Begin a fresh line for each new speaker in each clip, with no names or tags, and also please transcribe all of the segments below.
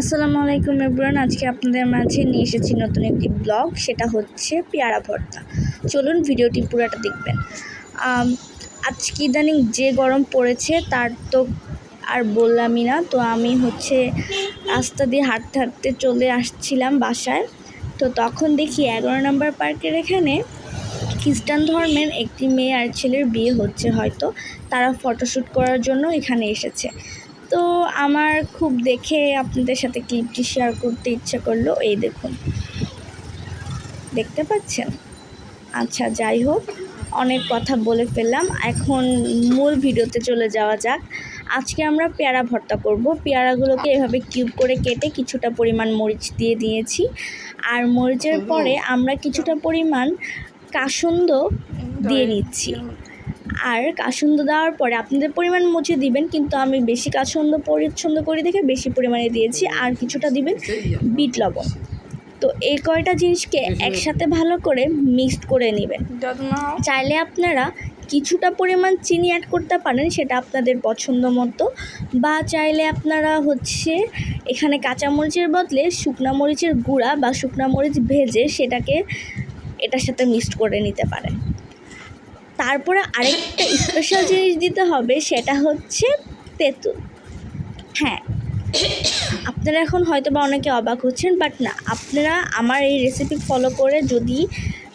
আসসালামু আলাইকুম এভরিওয়ান, আজকে আপনাদের মাঝে নিয়ে এসেছি নতুন একটি ব্লগ, সেটা হচ্ছে পেয়ারা ভর্তা। চলুন ভিডিওটি পুরোটা দেখবেন। আজকে ইদানিং যে গরম পড়েছে, তার তো আর বললামই না। তো আমি হচ্ছে রাস্তা দিয়ে হাঁটতে হাঁটতে চলে আসছিলাম বাসায়। তো তখন দেখি এগারো নম্বর পার্কের এখানে খ্রিস্টান ধর্মের একটি মেয়ে আর ছেলের বিয়ে হচ্ছে হয়তো। তারা ফটোশ্যুট করার জন্য এখানে এসেছে। তো আমার খুব দেখে আপনাদের সাথে ক্লিপটি শেয়ার করতে ইচ্ছা করল। এই দেখুন। দেখতে পাচ্ছেন? আচ্ছা যাই হোক অনেক কথা বলে ফেললাম। এখন মূল ভিডিওতে চলে যাওয়া যাক। আজকে আমরা পেয়ারা ভর্তা করব। পেয়ারাগুলোকে এভাবে কিউব করে কেটে কিছুটা পরিমাণ মরিচ দিয়ে দিয়েছি। আর মরিচের পরে আমরা কিছুটা পরিমাণ কাসুন্দ দিয়ে নিচ্ছি। আর কাসুন্দ দেওয়ার পরে আপনাদের পরিমাণ মুছে দিবেন কিন্তু আমি বেশি কাসুন্দ পরিচ্ছন্দ করে দেখে বেশি পরিমাণে দিয়েছি আর কিছুটা দিবেন বিট লবণ। তো এই কয়টা জিনিসকে একসাথে ভালো করে মিক্সড করে নেবেন। চাইলে আপনারা কিছুটা পরিমাণ চিনি অ্যাড করতে পারেন সেটা আপনাদের পছন্দ মতো বা চাইলে আপনারা হচ্ছে এখানে কাঁচামরিচের বদলে শুকনা মরিচের গুঁড়া বা শুকনা মরিচ ভেজে সেটাকে এটার সাথে মিক্সড করে নিতে পারেন। তারপরে আরেকটা স্পেশাল জিনিস দিতে হবে, সেটা হচ্ছে তেঁতুল। হ্যাঁ আপনারা এখন হয়তো বা অনেকে অবাক হচ্ছেন বাট না, আপনারা আমার এই রেসিপি ফলো করে যদি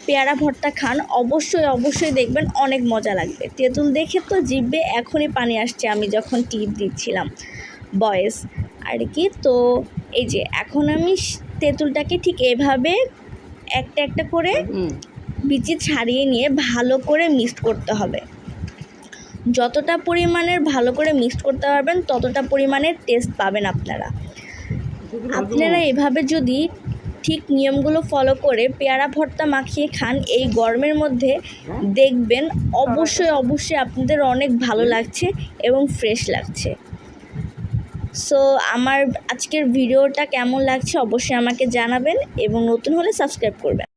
পেয়ারা ভর্তা খান, অবশ্যই অবশ্যই দেখবেন অনেক মজা লাগবে। তেঁতুল দেখে তো জিভে এখনই পানি আসছে, আমি যখন টিপ দিচ্ছিলাম বয়েস আর কি, তো এই যে, এখন আমি তেঁতুলটাকে ঠিক এভাবে একটা একটা করে বিচি ছাড়িয়ে নিয়ে ভালো করে মিক্সড করতে হবে। যতটা পরিমাণের ভালো করে মিক্সড করতে পারবেন, ততটা পরিমাণের টেস্ট পাবেন আপনারা। আপনারা এভাবে যদি ঠিক নিয়মগুলো ফলো করে পেয়ারা ভর্তা মাখিয়ে খান, এই গরমের মধ্যে দেখবেন অবশ্যই অবশ্যই আপনাদের অনেক ভালো লাগছে এবং ফ্রেশ লাগছে। সো আমার আজকের ভিডিওটা কেমন লাগছে অবশ্যই আমাকে জানাবেন এবং নতুন হলে সাবস্ক্রাইব করবেন।